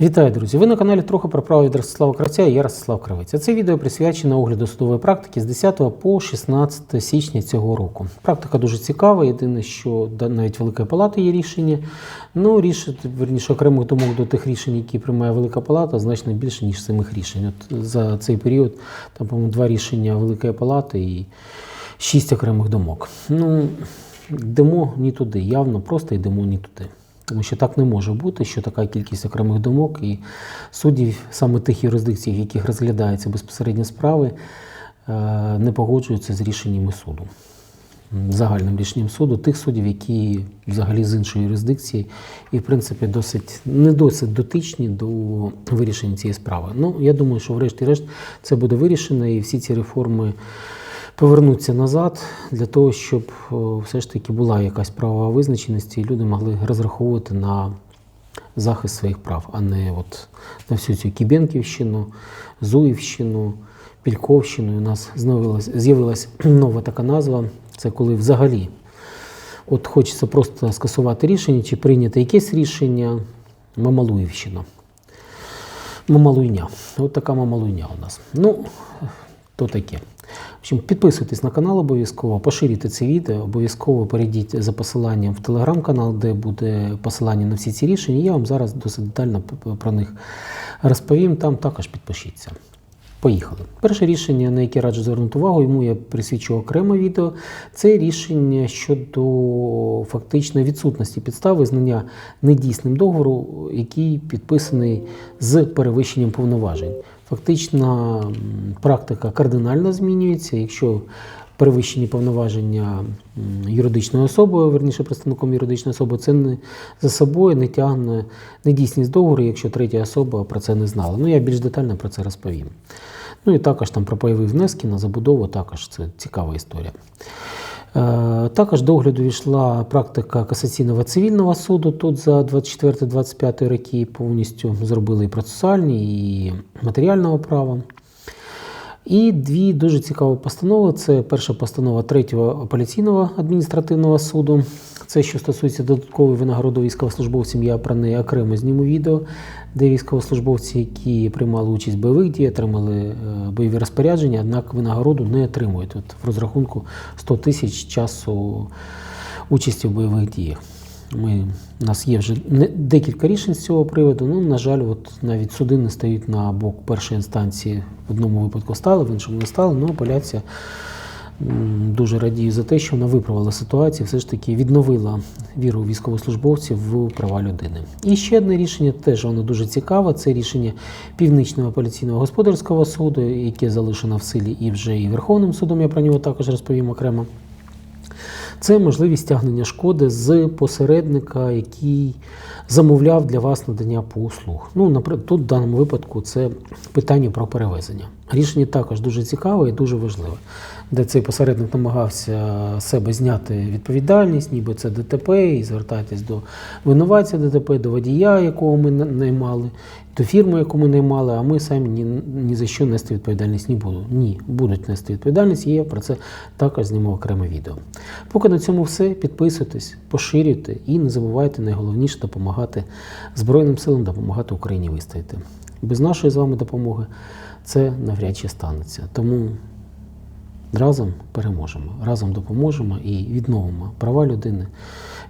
Вітаю, друзі! Ви на каналі трохи про право від Ростислава Кравця і я Ростислав Кравець. Це відео присвячено огляду судової практики з 10 по 16 січня цього року. Практика дуже цікава. Єдине, що навіть Великої Палати є рішення. Ну, рішити, верніше, окремих думок до тих рішень, які приймає Велика Палата, значно більше, ніж самих рішень. От за цей період там, по-моєму, два рішення Великої Палати і шість окремих думок. Ну, йдемо не туди, явно просто йдемо не туди. Тому що так не може бути, що така кількість окремих думок і суддів саме тих юрисдикцій, в яких розглядаються безпосередньо справи, е, не погоджуються з рішеннями суду. Загальним рішенням суду тих суддів, які взагалі з іншої юрисдикції і, в принципі, досить не досить дотичні до вирішення цієї справи. Ну, я думаю, що врешті-решт це буде вирішено, і всі ці реформи повернуться назад для того, щоб все ж таки була якась правова визначеність, і люди могли розраховувати на захист своїх прав, а не от на всю цю Кібенківщину, Зуївщину, Пільковщину. У нас з'явилась нова така назва. Це коли взагалі от хочеться просто скасувати рішення чи прийняти якесь рішення Мамалуївщина. Мамалуйня. От така мамалуйня у нас. Ну, то таке. Общем, підписуйтесь на канал обов'язково, поширюйте це відео, обов'язково перейдіть за посиланням в телеграм-канал, де буде посилання на всі ці рішення. Я вам зараз досить детально про них розповім. Там також підпишіться. Поїхали. Перше рішення, на яке раджу звернути увагу, йому я присвячу окреме відео. Це рішення щодо фактичної відсутності підстав визнання недійсним договору, який підписаний з перевищенням повноважень. Фактично практика кардинально змінюється. Якщо перевищені повноваження юридичною особою, верніше представником юридичної особи, це не за собою не тягне недійсність договору, якщо третя особа про це не знала. Ну я більш детально про це розповім. Ну і також там про пайові внески на забудову, також це цікава історія. Е, Також до огляду війшла практика касаційного цивільного суду. Тут за 24-25 роки повністю зробили і процесуальні, і матеріального права. І дві дуже цікаві постанови. Це перша постанова третього апеляційного адміністративного суду. Це що стосується додаткової винагороди військовослужбовцям, я про неї окремо зніму відео, де військовослужбовці, які приймали участь в бойових діях, отримали е, бойові розпорядження, однак винагороду не отримують. От в розрахунку 100 тисяч часу участі в бойових діях. Ми, у нас є вже не- декілька рішень з цього приводу. Ну, на жаль, от навіть суди не стають на бок першої інстанції. В одному випадку стали, в іншому не стали. Ну, апеляція дуже радію за те, що вона виправила ситуацію, все ж таки відновила віру військовослужбовців в права людини. І ще одне рішення, теж воно дуже цікаве. Це рішення Північного апеляційного господарського суду, яке залишено в силі і вже і Верховним судом. Я про нього також розповім окремо. Це можливість стягнення шкоди з посередника, який замовляв для вас надання послуг. Ну, наприклад, тут в даному випадку це питання про перевезення. Рішення також дуже цікаве і дуже важливе, де цей посередник намагався себе зняти відповідальність, ніби це ДТП, і звертатись до винуватця ДТП, до водія, якого ми на- наймали, до фірми, яку ми наймали, а ми самі ні, ні за що нести відповідальність не будуть. Ні, будуть нести відповідальність, і я про це також зніму окреме відео. Поки на цьому все. Підписуйтесь, поширюйте і не забувайте найголовніше допомагати Збройним силам, допомагати Україні вистояти. Без нашої з вами допомоги це навряд чи станеться. Тому разом переможемо, разом допоможемо і відновимо права людини,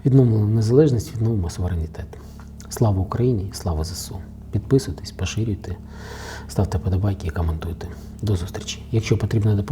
відновимо незалежність, відновимо суверенітет. Слава Україні, слава ЗСУ! Підписуйтесь, поширюйте, ставте подобайки і коментуйте. До зустрічі. Якщо потрібна допомога.